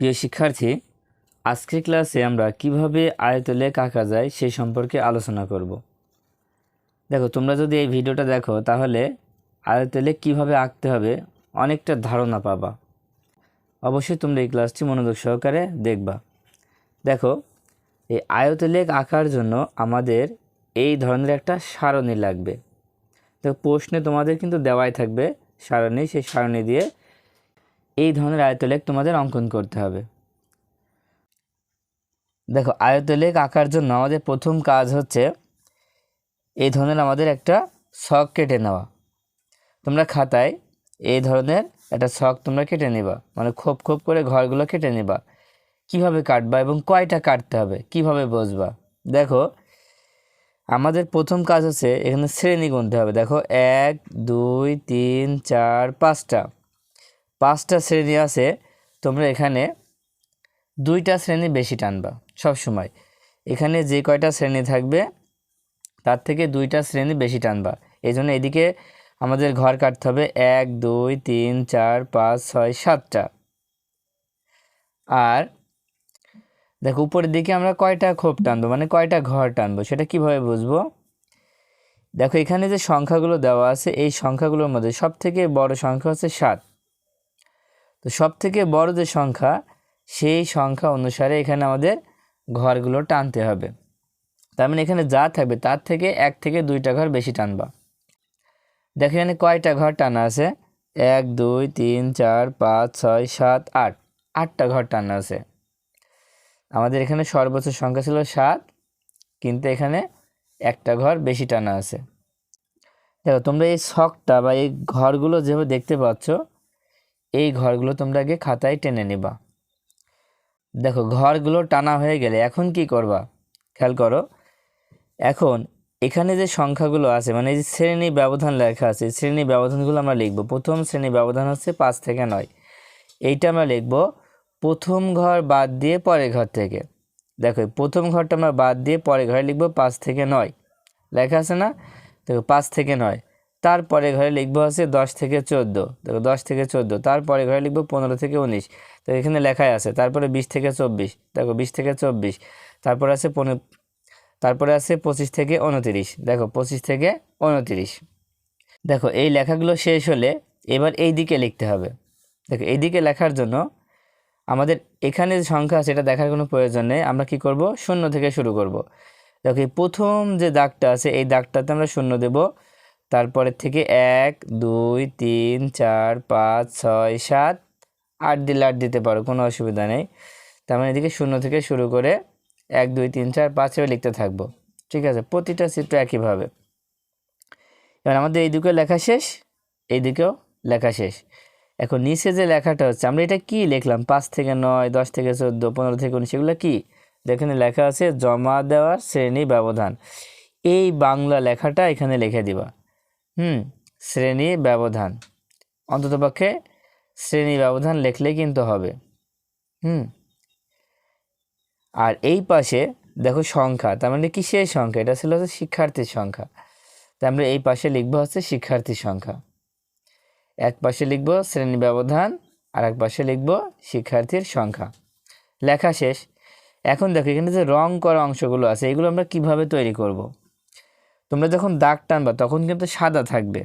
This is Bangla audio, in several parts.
প্রিয় শিক্ষার্থী, আজকের ক্লাসে আমরা কীভাবে আয়তলেখ আঁকা যায় সে সম্পর্কে আলোচনা করব। দেখো, তোমরা যদি এই ভিডিওটা দেখো, তাহলে আয়তলেখ কীভাবে আঁকতে হবে অনেকটা ধারণা পাবা। অবশ্যই তোমরা এই ক্লাসটি মনোযোগ সহকারে দেখবা। দেখো, এই আয়তলেখ আঁকার জন্য আমাদের এই ধরনের একটা সারণী লাগবে। তো প্রশ্নে তোমাদের কিন্তু দেওয়াই থাকবে সারণী, সেই সারণী দিয়ে এই ধরনের আয়তলেখ তোমাদের অঙ্কন করতে হবে। দেখো আয়তলেখ আঁকার জন্য আমাদের প্রথম কাজ হচ্ছে এই ধরনের আমাদের একটা শখ কেটে নেওয়া। তোমরা খাতায় এই ধরনের একটা শখ তোমরা কেটে নেবা। মানে খোপ খোপ করে ঘরগুলো কেটে নেবা। কীভাবে কাটবা এবং কয়টা কাটতে হবে, কীভাবে বসবা? দেখো, আমাদের প্রথম কাজ হচ্ছে এখানে শ্রেণি গুনতে হবে। দেখো, এক, দুই, তিন, চার, পাঁচটা। পাঁচটা শ্রেণি আছে, তোমরা এখানে দুইটা শ্রেণি বেশি টানবা সব সময়। এখানে যে কয়টা শ্রেণি থাকবে, তার থেকে দুইটা শ্রেণি বেশি টানবা। এই জন্য এদিকে আমাদের ঘর কাটতে হবে এক, দুই, তিন, চার, পাঁচ, ছয়, সাতটা। আর দেখো, উপরের দিকে আমরা কয়টা খোপ টানবো মানে কয়টা ঘর টানবো, সেটা কীভাবে বুঝব? দেখো, এখানে যে সংখ্যাগুলো দেওয়া আছে, এই সংখ্যাগুলোর মধ্যে সব থেকে বড় সংখ্যা হচ্ছে সাত। তো সব থেকে বড় যে সংখ্যা, সেই সংখ্যা অনুসারে এখানে আমাদের ঘরগুলো টানতে হবে। তার মানে এখানে যা থাকবে তার থেকে এক থেকে দুইটা ঘর বেশি টানবা। দেখো এখানে কয়টা ঘর টানা আছে? এক, দুই, তিন, চার, পাঁচ, ছয়, সাত, আট। আটটা ঘর টানা আছে। আমাদের এখানে সর্বোচ্চ সংখ্যা ছিল সাত, কিন্তু এখানে একটা ঘর বেশি টানা আছে। দেখো, তোমরা এই শখটা বা এই ঘরগুলো যেভাবে দেখতে পাচ্ছ এই ঘরগুলো তোমরা আগে খাতায় টেনে নিবা। দেখো, ঘরগুলো টানা হয়ে গেলে এখন কি করবা? খেয়াল করো, এখন এখানে যে সংখ্যাগুলো আছে মানে যে শ্রেণি ব্যবধান লেখা আছে শ্রেণি ব্যবধানগুলো আমরা লিখব। প্রথম শ্রেণি ব্যবধান হচ্ছে পাঁচ থেকে নয়। এইটা আমরা লিখব প্রথম ঘর বাদ দিয়ে পরের ঘর থেকে। দেখো প্রথম ঘরটা আমরা বাদ দিয়ে পরের ঘরে লিখব পাঁচ থেকে নয়। লেখা আছে না? দেখো, পাঁচ থেকে নয়। তারপরে ঘরে লিখব আছে দশ থেকে চোদ্দ। দেখো দশ থেকে চোদ্দ, তারপরে ঘরে লিখব পনেরো থেকে উনিশ। তো এখানে লেখাই আছে, তারপরে বিশ থেকে চব্বিশ। দেখো বিশ থেকে চব্বিশ, তারপরে আছে পনেরো তারপরে আছে পঁচিশ থেকে উনতিরিশ। দেখো পঁচিশ থেকে উনতিরিশ। দেখো এই লেখাগুলো শেষ হলে এবার এই দিকে লিখতে হবে। দেখো এই দিকে লেখার জন্য আমাদের এখানে যে সংখ্যা আছে এটা দেখার কোনো প্রয়োজন নেই, আমরা কি করব? শূন্য থেকে শুরু করব। দেখো এই প্রথম যে দাগটা আছে, এই দাগটাতে আমরা শূন্য দেব। তারপরে থেকে এক, দুই, তিন, চার, পাঁচ, ছয়, সাত, আট দিলে আট দিতে পারো, কোনো অসুবিধা নেই। তার মানে এদিকে শূন্য থেকে শুরু করে এক, দুই, তিন, চার, পাঁচ এভাবে লিখতে থাকব। ঠিক আছে, প্রতিটা চিত্র একইভাবে। এবার আমাদের এইদিকেও লেখা শেষ, এইদিকেও লেখা শেষ। এখন নিচে যে লেখাটা হচ্ছে, আমরা এটা কি লিখলাম? পাঁচ থেকে নয়, দশ থেকে চোদ্দ, পনেরো থেকে উনিশ, এগুলো কি? এখানে লেখা আছে জমা দেওয়ার শ্রেণি ব্যবধান। এই বাংলা লেখাটা এখানে লিখে দিবা। হুম, শ্রেণি ব্যবধান। অন্ততপক্ষে শ্রেণি ব্যবধান লিখলেই কিন্তু হবে। হুম। আর এই পাশে দেখো সংখ্যা, তার মানে কিসের সংখ্যা? এটা ছিল হচ্ছে শিক্ষার্থীর সংখ্যা। তাই আমরা এই পাশে লিখব হচ্ছে শিক্ষার্থীর সংখ্যা। এক পাশে লিখব শ্রেণি ব্যবধান, আর এক পাশে লিখব শিক্ষার্থীর সংখ্যা। লেখা শেষ। এখন দেখো এখানে যে রং করা অংশগুলো আছে, এগুলো আমরা কীভাবে তৈরি করব। তোমরা যখন দাগ টানবা, তখন কিন্তু সাদা থাকবে।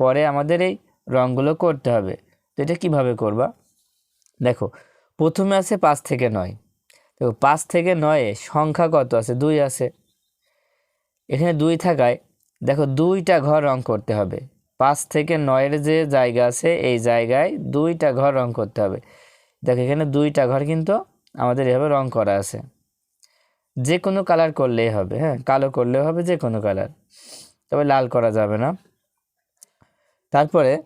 পরে আমাদের এই রঙগুলো করতে হবে। তো এটা কীভাবে করবা? দেখো, প্রথমে আছে পাঁচ থেকে নয়। দেখো, পাঁচ থেকে নয়ে সংখ্যা কত আছে? দুই আছে। এখানে দুই থাকায়, দেখো, দুইটা ঘর রং করতে হবে। পাঁচ থেকে নয়ের যে জায়গা আছে, এই জায়গায় দুইটা ঘর রং করতে হবে। দেখো, এখানে দুইটা ঘর কিন্তু আমাদের এভাবে রং করা আছে। যে কোনো কালার করলেই হবে হ্যাঁ? কালো করলেও হবে যে কোনো কালার তবে লাল করা যাবে না। তারপরে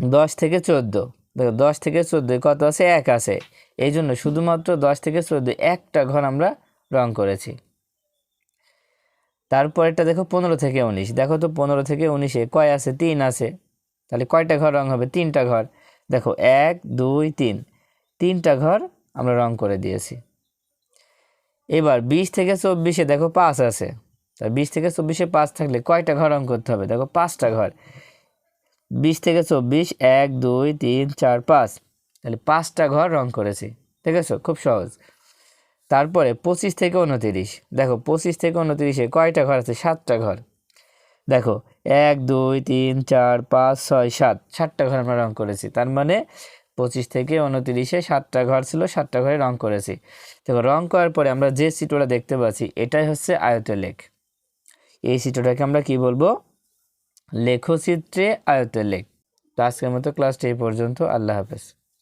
দশ থেকে চোদ্দ। দেখো, দশ থেকে চোদ্দ কত আছে? এক আছে। এই জন্য শুধুমাত্র দশ থেকে চোদ্দ একটা ঘর আমরা রং করেছি। তারপরেরটা দেখো পনেরো থেকে উনিশ। দেখো তো পনেরো থেকে উনিশে কয় আছে? তিন আছে। তাহলে কয়টা ঘর রং হবে? তিনটা ঘর। দেখো, এক, দুই, তিন। তিনটা ঘর আমরা রং করে দিয়েছি। এবার বিশ থেকে চব্বিশে দেখো পাঁচ আছে। তা বিশ থেকে চব্বিশে পাঁচ থাকলে কয়টা ঘর রং করতে হবে? দেখো পাঁচটা ঘর। বিশ থেকে চব্বিশ, এক, দুই, তিন, চার, পাঁচ। তাহলে পাঁচটা ঘর রং করেছি। ঠিক আছে? খুব সহজ। তারপরে পঁচিশ থেকে উনতিরিশ। দেখো পঁচিশ থেকে উনতিরিশে কয়টা ঘর আছে? সাতটা ঘর। দেখো, এক, দুই, তিন, চার, পাঁচ, ছয়, সাত। সাতটা ঘর আমরা রং করেছি। তার মানে পঁচিশ থেকে উনতিরিশে সাতটা ঘর ছিল, সাতটা ঘরে রং করেছি। দেখো, রং করার পরে আমরা যে চিত্রটা দেখতে পাচ্ছি, এটাই হচ্ছে আয়তের লেখ এই চিত্রটাকে আমরা কি বলব? লেখচিত্রে আয়তের লেখ তো আজকের মতো ক্লাসটা এই পর্যন্ত। আল্লাহ হাফেজ।